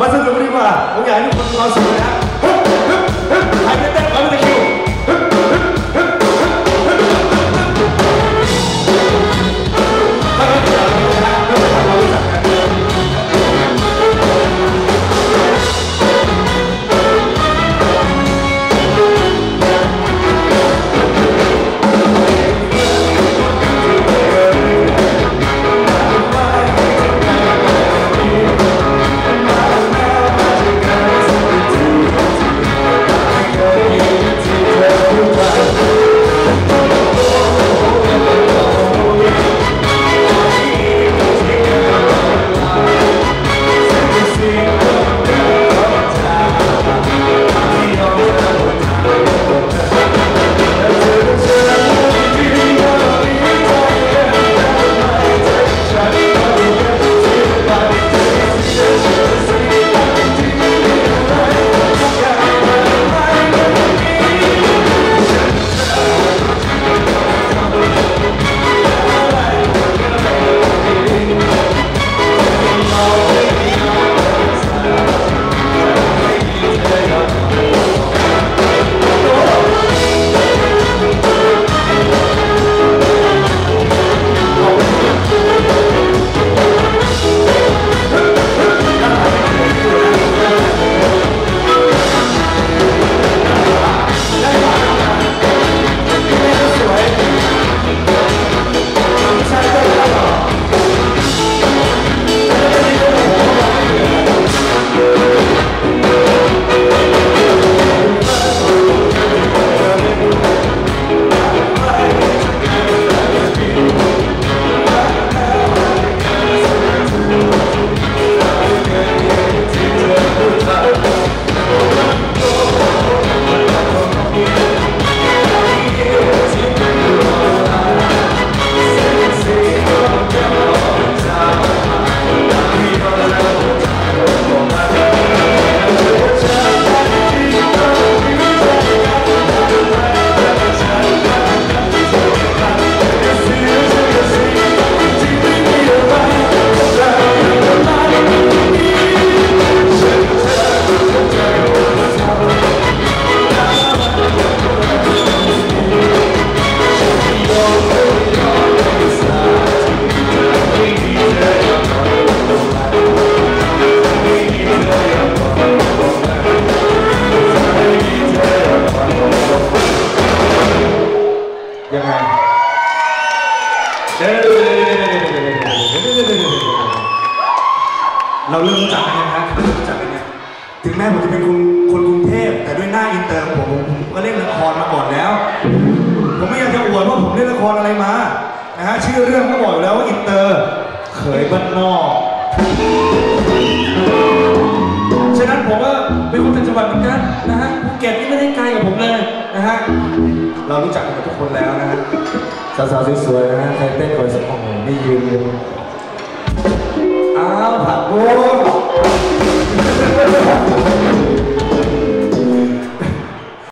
มาสนุกกันดีกว่าผมอยากให้ทุกคนมีความสุขนะฮะฮึบฮึบฮึบใครไม่เต้นขอเป็ เดี๋ยวเราเริ่มรู้จักกันนะฮะเริ่มรู้จักกันเนี่ยถึงแม้ผมจะเป็นคนคนกรุงเทพแต่ด้วยหน้าอินเตอร์ของผมผมก็เล่นละครมาก่อนแล้ว ผมไม่อยากจะอวดว่าผมเล่นละครอะไรมานะฮะชื่อเรื่องก็บอกอยู่แล้วว่าอินเตอร์เขยบ้านนอกฉะนั้นผมก็เป็นคนต่างจังหวัดเหมือนกันนะฮะภูเก็ตนี่ไม่ได้ไกลกับผมเลยนะฮะเรารู้จักกันทุกคนแล้วนะฮะ สาวๆสวยๆนะใครเต้นก่อนสักโอ้โหนี่ยืน